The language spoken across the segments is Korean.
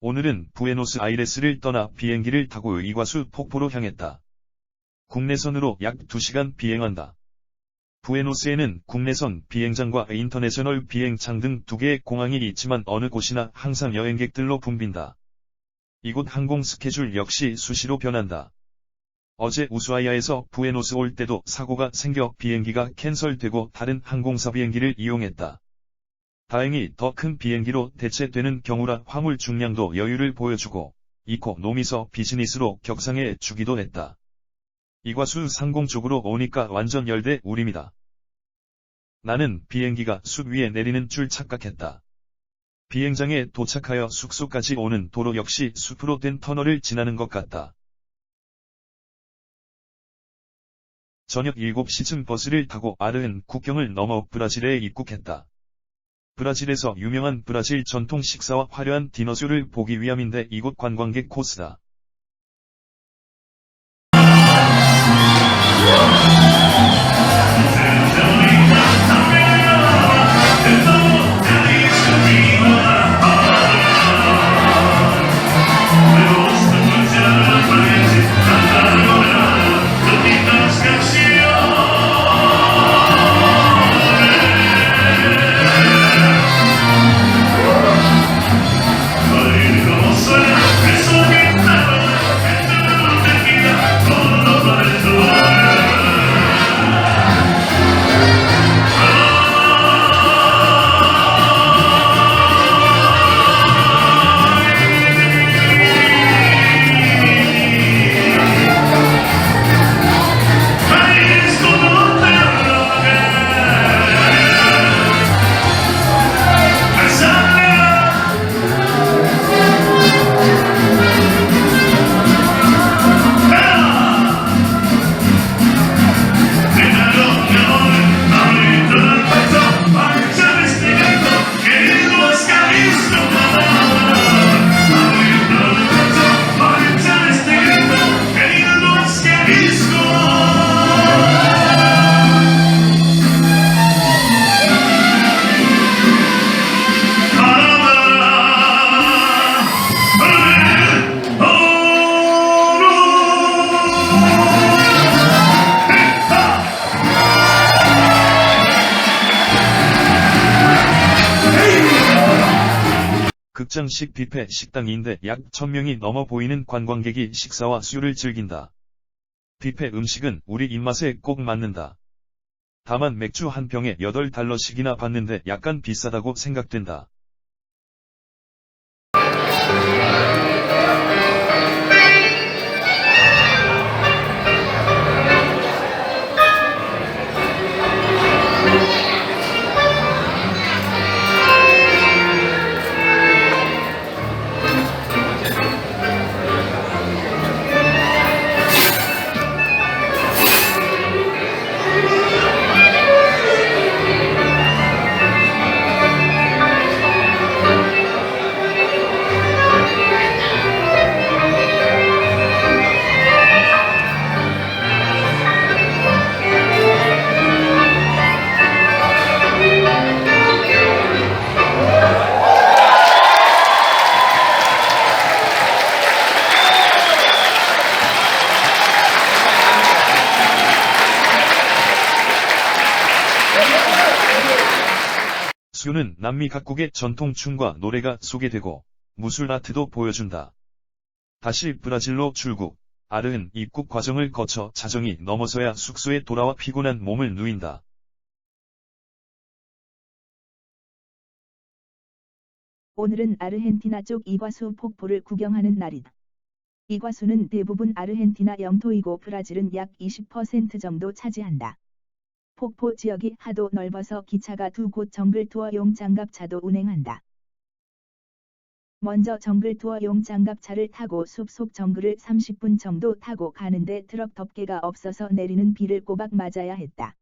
오늘은 부에노스 아이레스를 떠나 비행기를 타고 이과수 폭포로 향했다. 국내선으로 약 2시간 비행한다. 부에노스에는 국내선 비행장과 인터내셔널 비행장 등 두 개의 공항이 있지만 어느 곳이나 항상 여행객들로 붐빈다. 이곳 항공 스케줄 역시 수시로 변한다. 어제 우수아야에서 부에노스 올 때도 사고가 생겨 비행기가 캔설되고 다른 항공사 비행기를 이용했다. 다행히 더 큰 비행기로 대체되는 경우라 화물 중량도 여유를 보여주고 이코 노미서 비즈니스로 격상해 주기도 했다. 이과수 상공 쪽으로 오니까 완전 열대 우림이다. 나는 비행기가 숲 위에 내리는 줄 착각했다. 비행장에 도착하여 숙소까지 오는 도로 역시 숲으로 된 터널을 지나는 것 같다. 저녁 7시쯤 버스를 타고 아르헨 국경을 넘어 브라질에 입국했다. 브라질에서 유명한 브라질 전통 식사와 화려한 디너쇼를 보기 위함인데 이곳 관광객 코스다. 극장식 뷔페 식당인데 약 1000명이 넘어 보이는 관광객이 식사와 술을 즐긴다. 뷔페 음식은 우리 입맛에 꼭 맞는다. 다만 맥주 한 병에 8달러씩이나 받는데 약간 비싸다고 생각된다. 수요는 남미 각국의 전통 춤과 노래가 소개되고 무술 아트도 보여준다. 다시 브라질로 출국, 아르헨 입국 과정을 거쳐 자정이 넘어서야 숙소에 돌아와 피곤한 몸을 누인다. 오늘은 아르헨티나 쪽 이과수 폭포를 구경하는 날이다. 이과수는 대부분 아르헨티나 영토이고 브라질은 약 20% 정도 차지한다. 폭포 지역이 하도 넓어서 기차가 두 곳 정글 투어용 장갑차도 운행한다. 먼저 정글 투어용 장갑차를 타고 숲속 정글을 30분 정도 타고 가는데 트럭 덮개가 없어서 내리는 비를 꼬박 맞아야 했다.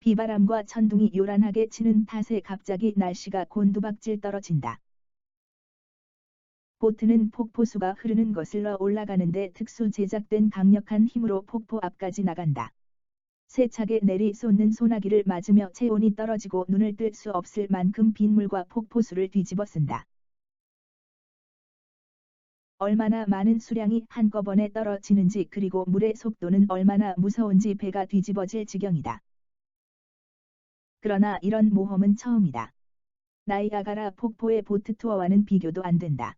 비바람과 천둥이 요란하게 치는 탓에 갑자기 날씨가 곤두박질 떨어진다. 보트는 폭포수가 흐르는 것을러 올라가는데 특수 제작된 강력한 힘으로 폭포 앞까지 나간다. 세차게 내리 쏟는 소나기를 맞으며 체온이 떨어지고 눈을 뜰 수 없을 만큼 빗물과 폭포수를 뒤집어 쓴다. 얼마나 많은 수량이 한꺼번에 떨어지는지 그리고 물의 속도는 얼마나 무서운지 배가 뒤집어질 지경이다. 그러나 이런 모험은 처음이다. 나이아가라 폭포의 보트 투어와는 비교도 안 된다.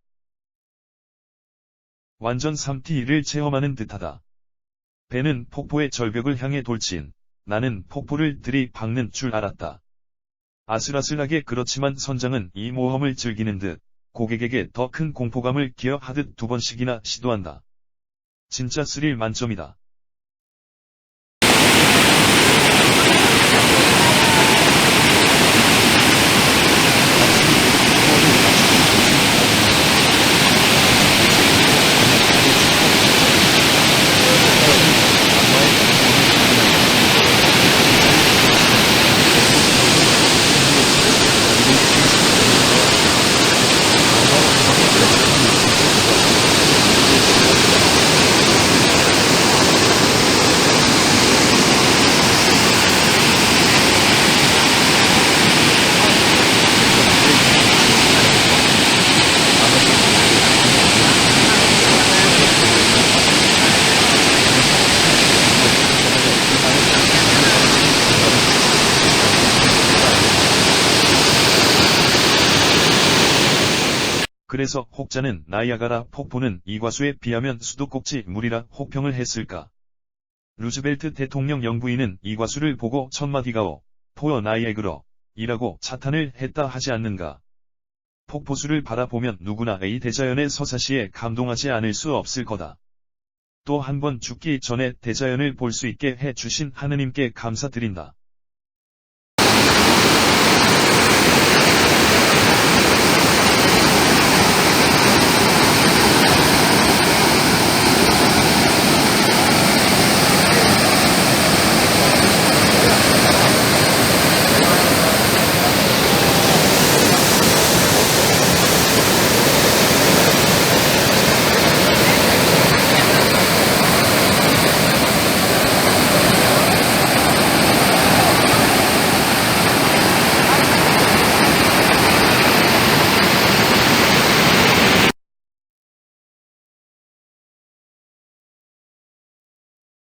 완전 3T를 체험하는 듯하다. 배는 폭포의 절벽을 향해 돌진. 나는 폭포를 들이박는 줄 알았다. 아슬아슬하게 그렇지만 선장은 이 모험을 즐기는 듯 고객에게 더 큰 공포감을 기여하듯 두 번씩이나 시도한다. 진짜 스릴 만점이다. 그래서 혹자는 나이아가라 폭포는 이과수에 비하면 수도꼭지 물이라 혹평을 했을까. 루즈벨트 대통령 영부인은 이과수를 보고 첫마디가오, 포어 나이에그러, 이라고 차탄을 했다 하지 않는가. 폭포수를 바라보면 누구나 이 대자연의 서사시에 감동하지 않을 수 없을 거다. 또 한 번 죽기 전에 대자연을 볼 수 있게 해 주신 하느님께 감사드린다.